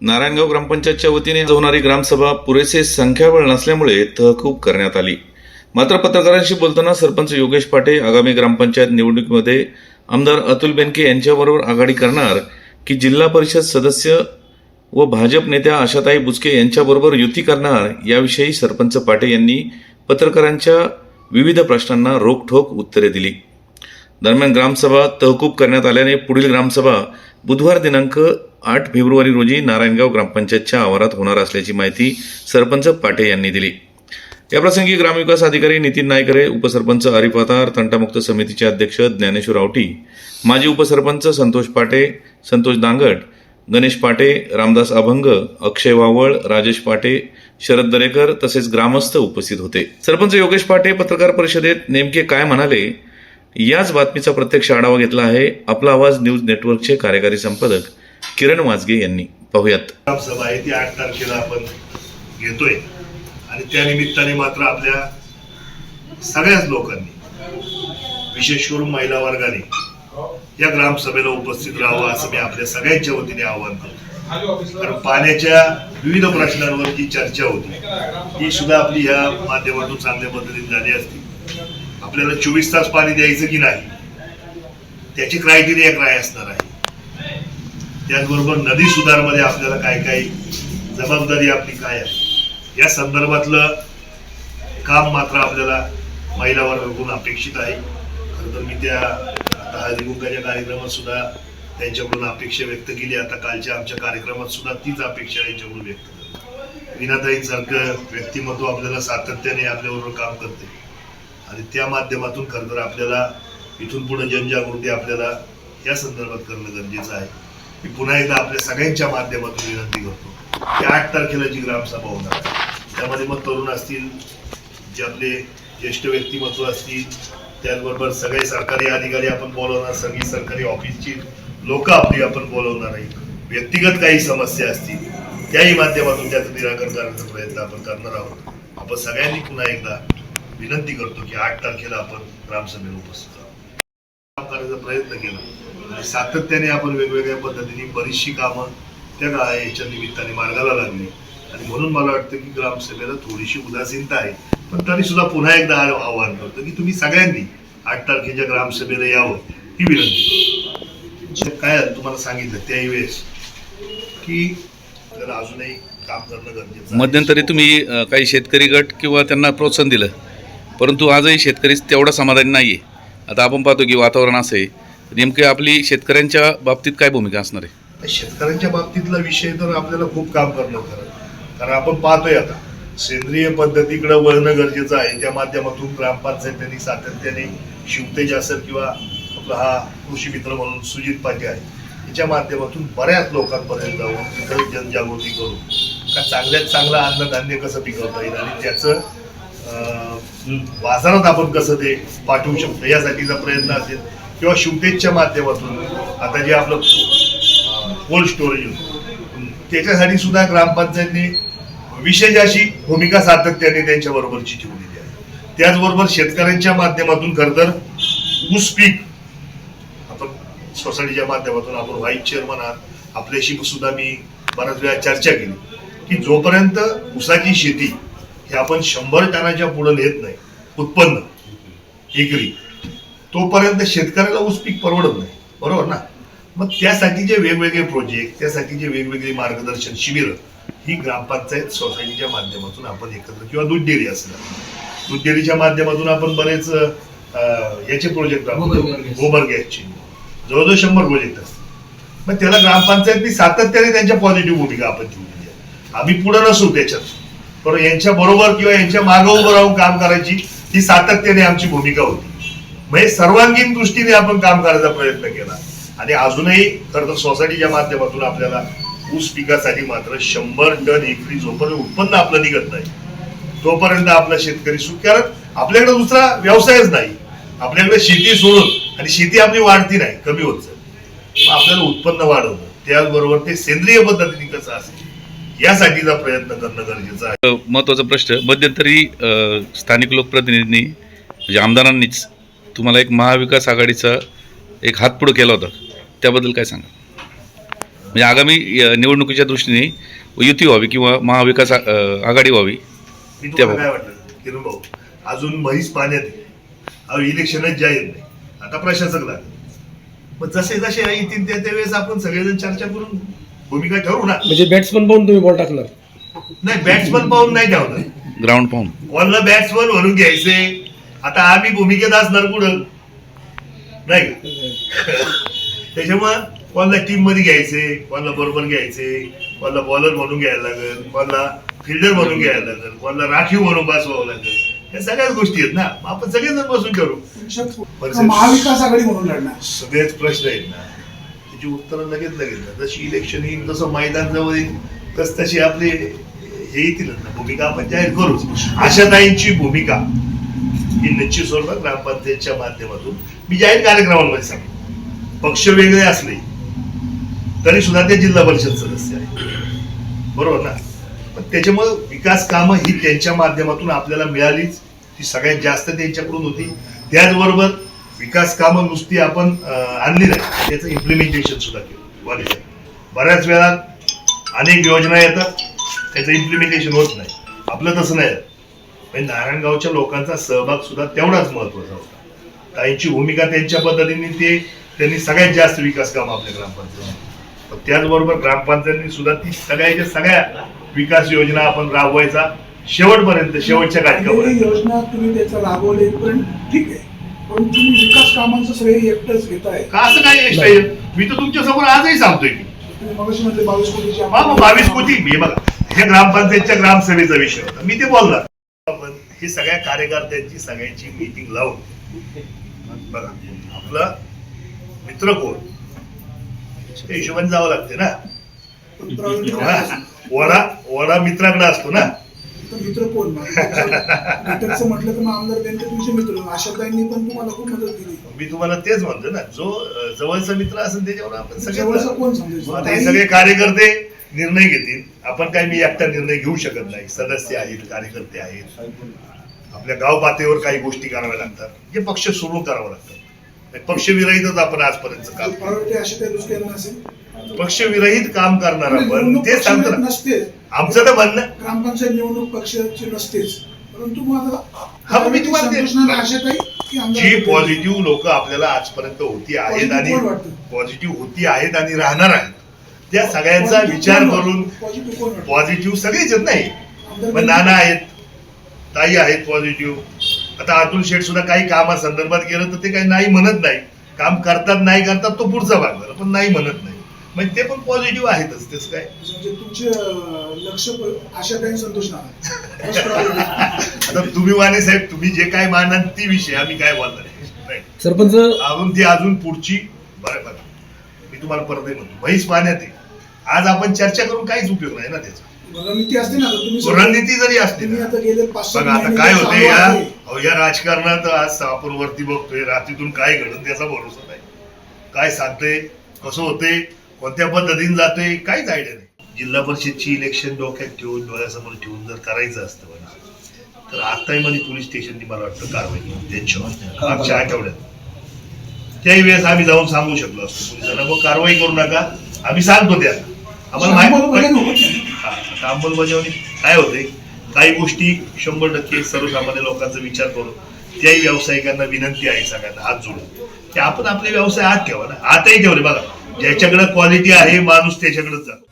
नारायणगाव ग्रामपंचायतच्या वतीने होणारी ग्रामसभा पुरेसे संख्याबळ नसल्यामुळे तहकूब करण्यात आली. मात्र पत्रकारांशी बोलताना सरपंच योगेश पाटे आगामी ग्रामपंचायत निवडणुकीमध्ये आमदार अतुल बेनके यांच्याबरोबर आघाडी करणार की जिल्हा परिषद सदस्य व भाजप नेत्या आशाताई बुचके यांच्याबरोबर युती करणार याविषयी सरपंच पाटे यांनी पत्रकारांच्या विविध प्रश्नांना रोखठोक उत्तरे दिली. दरम्यान ग्रामसभा तहकूब करण्यात आल्याने पुढील ग्रामसभा बुधवार दिनांक आठ फेब्रुवारी रोजी नारायणगाव ग्रामपंचायतच्या आवारात होणार असल्याची माहिती सरपंच पाटे यांनी दिली. याप्रसंगी ग्रामविकास अधिकारी नितीन नायकरे उपसरपंच आरिफ तंटामुक्त समितीचे अध्यक्ष ज्ञानेश्वर आवटी माजी उपसरपंच संतोष पाटे संतोष दांगट गणेश पाटे रामदास अभंग अक्षय वावळ राजेश पाटे शरद दरेकर तसेच ग्रामस्थ उपस्थित होते. सरपंच योगेश पाटे पत्रकार परिषदेत नेमके काय म्हणाले याच बातमीचा प्रत्यक्ष आढावा घेतला आहे. आपला आवाज न्यूज नेटवर्कचे कार्यकारी संपादक किरण वाजगे यांनी. पाहूयात. ग्रामसभा आहे ती आठ तारखेला आपण घेतोय. आणि त्या निमित्ताने मात्र आपल्या सगळ्याच लोकांनी विशेष करून महिला वर्गाने या ग्रामसभेला उपस्थित राहावं असं मी आपल्या सगळ्यांच्या वतीने आवाहन करतो. कारण पाण्याच्या विविध प्रश्नांवर जी चर्चा होती. ती सुद्धा आपली या माध्यमातून चांगल्या पद्धतीने झाली असती. आपल्याला चोवीस तास पाणी द्यायचं की नाही? त्याची क्रायटेरिया काय असणार आहे? त्याचबरोबर नदी सुधारमध्ये आपल्याला काय काय जबाबदारी आपली काय आहे? या संदर्भातलं काम मात्र आपल्याला महिला वर्गाकडून अपेक्षित आहे. खरं तर मी त्या आता हळदी कार्यक्रमात सुद्धा त्यांच्याकडून अपेक्षा व्यक्त केली. आता कालच्या आमच्या कार्यक्रमात सुद्धा तीच अपेक्षा यांच्याकडून व्यक्त केली. विनाताईंसारखं व्यक्तिमत्व आपल्याला सातत्याने आपल्याबरोबर काम करते. आणि त्या माध्यमातून खरं तर आपल्याला इथून पुढे जनजागृती आपल्याला या संदर्भात करणं गरजेचं आहे. मी पुन्हा एकदा आपल्या सगळ्यांच्या माध्यमातून विनंती करतो. की आठ तारखेला जी ग्रामसभा होणार आहे त्यामध्ये मग तरुण असतील जे आपले ज्येष्ठ व्यक्तिमत्व असतील त्याचबरोबर सगळे सरकारी अधिकारी आपण बोलवणार सगळी सरकारी ऑफिसची लोक आपली आपण बोलवणार आहे व्यक्तिगत काही समस्या असतील त्याही माध्यमातून त्याचं निराकरण करण्याचा प्रयत्न आपण करणार आहोत. आपण सगळ्यांनी पुन्हा एकदा विनंती करतो की आठ तारखेला आपण ग्रामसभेला उपस्थित आहोत. काम करायचा प्रयत्न केला. म्हणजे सातत्याने आपण वेगवेगळ्या पद्धतीने बरीचशी कामं त्या याच्या निमित्ताने मार्गाला लागली. आणि म्हणून मला वाटतं की ग्रामसभेला थोडीशी उदासीनता आहे. पण तरी सुद्धा पुन्हा एकदा आ- आवाहन करतो की तुम्ही सगळ्यांनी आठ तारखेच्या ग्रामसभेला यावं ही विनंती काय तुम्हाला सांगितलं त्याही वेळेस की तर अजूनही काम करणं गरजेचं मध्यंतरी तुम्ही काही शेतकरी गट किंवा त्यांना प्रोत्साहन दिलं. परंतु आजही शेतकरी तेवढा समाधानी नाही आहे आता आपण पाहतो की वातावरण असं आहे. नेमकी आपली शेतकऱ्यांच्या बाबतीत काय भूमिका असणार आहे? शेतकऱ्यांच्या बाबतीतला विषय तर आपल्याला खूप काम करणं खरं. कारण आपण पाहतोय आता सेंद्रिय पद्धतीकडे वळणं गरजेचं आहे. त्या माध्यमातून ग्रामपंचायतींनी सातत्याने शिवतेज असेल किंवा आपला हा कृषी मित्र म्हणून सुजित पाटे आहे याच्या माध्यमातून बऱ्याच लोकांपर्यंत जाऊन तिथं जनजागृती करून का चांगल्यात चांगलं अन्नधान्य कसं पिकवता येईल आणि त्याचं बाजारात आपण कसं ते पाठवू शकतो यासाठीचा प्रयत्न असेल. किंवा शिवतेजच्या माध्यमातून आता जे आपलं कोल्ड स्टोरेज होतं. त्याच्यासाठी सुद्धा ग्रामपंचायतने विशेष अशी भूमिका सातत्याने त्यांच्या बरोबरची ठेवलेली आहे. त्याचबरोबर शेतकऱ्यांच्या माध्यमातून खरं तर ऊस पीक आपण सोसायटीच्या माध्यमातून आपण व्हाईस चेअरमन आहात. आपल्याशी सुद्धा मी बऱ्याच वेळा चर्चा केली. की जोपर्यंत ऊसाची शेती ही आपण शंभर टनाच्या पुढे नेत नाही उत्पन्न एकरी तोपर्यंत शेतकऱ्याला ऊस पीक परवडत नाही. बरोबर ना? मग त्यासाठीचे वेगवेगळे प्रोजेक्ट त्यासाठीचे वेगवेगळे मार्गदर्शन शिबिर ही ग्रामपंचायत सोसायटीच्या माध्यमातून आपण एकत्र किंवा दूध डेअरी असेल. दूध डेअरीच्या माध्यमातून आपण बरेच याचे प्रोजेक्ट राबवतो. गोबर गॅसचे. जवळजवळ शंभर प्रोजेक्ट असतात. मग त्याला ग्रामपंचायतनी सातत्याने त्यांच्या पॉझिटिव्ह भूमिका आपण ठेवलेली आहे. आम्ही पुढे नसू त्याच्यात. पण यांच्या बरोबर किंवा यांच्या मागे उभं राहून काम करायची ही सातत्याने आमची भूमिका होती. म्हणजे सर्वांगीण दृष्टीने आपण काम करायचा प्रयत्न केला. आणि अजूनही खर तर सोसायटीच्या माध्यमातून आपल्याला ऊस पिकासाठी मात्र शंभर टन एकरी जोपर्यंत उत्पन्न आपलं निघत नाही तोपर्यंत आपला शेतकरी सुख कारण आपल्याकडे दुसरा व्यवसायच नाही. आपल्याकडे शेती सोडून आणि शेती आपली वाढती नाही कमी होत आपल्याला उत्पन्न वाढवणं त्याचबरोबर ते सेंद्रिय पद्धतीने कसं असेल यासाठीचा प्रयत्न करणं गरजेचं आहे. महत्त्वाचा प्रश्न मध्यंतरी स्थानिक लोकप्रतिनिधींनी म्हणजे आमदारांनीच तुम्हाला एक महाविकास आघाडीचा एक हात पुढं केला होता. त्याबद्दल काय सांगा म्हणजे आगामी निवडणुकीच्या दृष्टीने युती व्हावी किंवा महाविकास आघाडी व्हावी त्या तुम्हाला काय वाटलं किरण भाऊ अजून म्हैस पाण्यात आहे. अहो इलेक्शनच जाहीर नाही. आता प्रशासक लागले. मग जसे जसे येतील त्या त्या वेळेस आपण सगळेजण चर्चा करून भूमिका ठरवू ना. म्हणजे बॅट्समन पाहून तुम्ही बॉल टाकणार. नाही बॅट्समन पाहून नाही ठेवणार. ग्राउंड पाहून. कोणाला बॅट्समन म्हणून घ्यायचे? आता आम्ही भूमिकेत असणार कुठं? नाही का? त्याच्यामुळं कोणाला टीममध्ये घ्यायचे कोणाला बरोबर घ्यायचे कोणाला बॉलर म्हणून घ्यायला लागेल कोणाला फिल्डर म्हणून घ्यायला लागेल कोणाला राखीव म्हणून बसवावं लागेल. या सगळ्याच गोष्टी आहेत ना. आपण सगळेजण बसून करू. महाविकास आघाडी म्हणून लढणार. सगळेच प्रश्न आहेत ना. त्याची उत्तरं लगेच लगेच ना जशी इलेक्शन येईल तसं मैदान जवळ येईल. तस तशी आपले हे येतील ना. भूमिका आपण जाहीर करूच. आशाताईंची भूमिका. ही निश्चित स्वरूपात ग्रामपंचायतच्या माध्यमातून मी जाहीर कार्यक्रमांमध्ये सांगतो. पक्ष वेगळे असले तरी सुद्धा ते जिल्हा परिषद सदस्य आहे बरोबर ना? पण त्याच्यामुळे विकास कामं ही त्यांच्या माध्यमातून आपल्याला मिळालीच. ती सगळ्यात जास्त त्यांच्याकडून होती. त्याचबरोबर विकास कामं नुसती आपण आणली नाही. त्याचं इम्प्लिमेंटेशन सुद्धा केलं. बऱ्याच वेळा अनेक योजना येतात. त्याचं इम्प्लिमेंटेशन होत नाही. आपलं तसं नाही. म्हणजे नारायणगावच्या लोकांचा सहभाग सुद्धा तेवढाच महत्त्वाचा होता. ताईंची भूमिका त्यांच्या पद्धतीने ते त्यांनी सगळ्यात जास्त विकास कामं आपल्या ग्रामपंचायत त्याचबरोबर ग्रामपंचायतीने सुद्धा ती सगळ्याच्या सगळ्या विकास योजना आपण राबवायचा शेवटपर्यंत शेवटच्या घटकापर्यंत. योजना तुम्ही त्याचा राबवले पण ठीक आहे. पण तुम्ही विकास कामांचं श्रेय एकटंच घेताय. का असं काय एक्स्ट्रा मी तर तुमच्यासमोर आजही सांगतोय की. बावीस मग बावीस कोटी? हे बघा हे ग्रामपंचायतच्या ग्रामसभेचा विषय होता. मी ते आपण ही सगळ्या कार्यकर्त्यांची सगळ्यांची मीटिंग लावून. बघा आपला मित्र कोण? त्या हिशोबाने जावं लागते ना? वडा वडा मित्राकडे असतो ना. तर मित्र कोण? म्हटलं तर आमदार तुमचे मित्र. आशाताईंनी पण तुम्हाला खूप मदत केली. मी तुम्हाला तेच म्हणतो ना जो जवळचा मित्र असेल त्याच्यावर आपण सगळे कोण सगळे कार्यकर्ते निर्णय घेतील. आपण काय मी एकटा निर्णय घेऊ शकत नाही. सदस्य आहेत कार्यकर्ते आहेत. आपल्या गाव पातळीवर काही गोष्टी कराव्या लागतात. जे पक्ष सोडून करावं लागतं. पक्षविरहितच आपण आजपर्यंत काम पक्षविरहित काम करणार आपण. निवडणूक ते सांगतो आमचं तर म्हणणं ग्रामपंचायत निवडणूक पक्षाची नसतेच. परंतु हा, मग मी तुम्हाला जी? पॉझिटिव्ह लोक आपल्याला आजपर्यंत होती आहेत आणि? पॉझिटिव्ह होती आहेत आणि राहणार आहेत. त्या सगळ्यांचा विचार करून? पॉझिटिव्ह सगळेच आहेत नाही नाना आहेत ताई आहेत पॉझिटिव्ह. आता अतुल शेठ सुद्धा काही कामासंदर्भात गेलं तर ते काही नाही म्हणत नाही. काम करतात नाही करतात तो पुढचा भाग झाला पण नाही म्हणत नाही. म्हणजे ते पण पॉझिटिव्ह आहेतच तेच काय? म्हणजे तुमचे लक्ष आशाताई priority. आता तुम्ही वाणे साहेब तुम्ही जे काय मानाल ती विषय आम्ही काय बोलणार. सरपंच अजून ती अजून पुढची बरं बरं. मी तुम्हाला परतही म्हणतो. म्हैस पाण्यात आहे. आज आपण चर्चा करून काहीच उपयोग नाही ना त्याचा. रणनीती असते ना आता तुम्ही रणनीती जरी असते तुम्ही ना आता गेले पाच सात बघा आता काय होते या अहो, या राजकारणात आज आपण वरती बघतोय रात्रीतून काय घडून त्याचा भरोसा नाही. काय सांगते कसं होते कोणत्या पद्धतीने जाते काहीच आयडिया नाही. जिल्हा परिषदची इलेक्शन डोक्यात ठेवून डोळ्यासमोर ठेवून जर करायचं असतं म्हणजे तर आत्ताही मध्ये पोलीस स्टेशननी मला वाटतं कारवाई केली त्यांच्यावर मागच्या आठवड्यात. त्याही वेळेस आम्ही जाऊन सांगू शकलो असतो पोलिसांना मग कारवाई करू नका आम्ही सांगतो त्या आम्हाला माहिती आता अंमलबजावणी काय होते? काही गोष्टी शंभर टक्के सर्वसामान्य लोकांचा विचार करून त्याही व्यावसायिकांना विनंती आहे सगळ्यांना हात जोडून. की आपण आपले व्यवसाय आत ठेवा ना. आताही ठेवले बघा. ज्याच्याकडे क्वालिटी आहे माणूस त्याच्याकडेच जातो.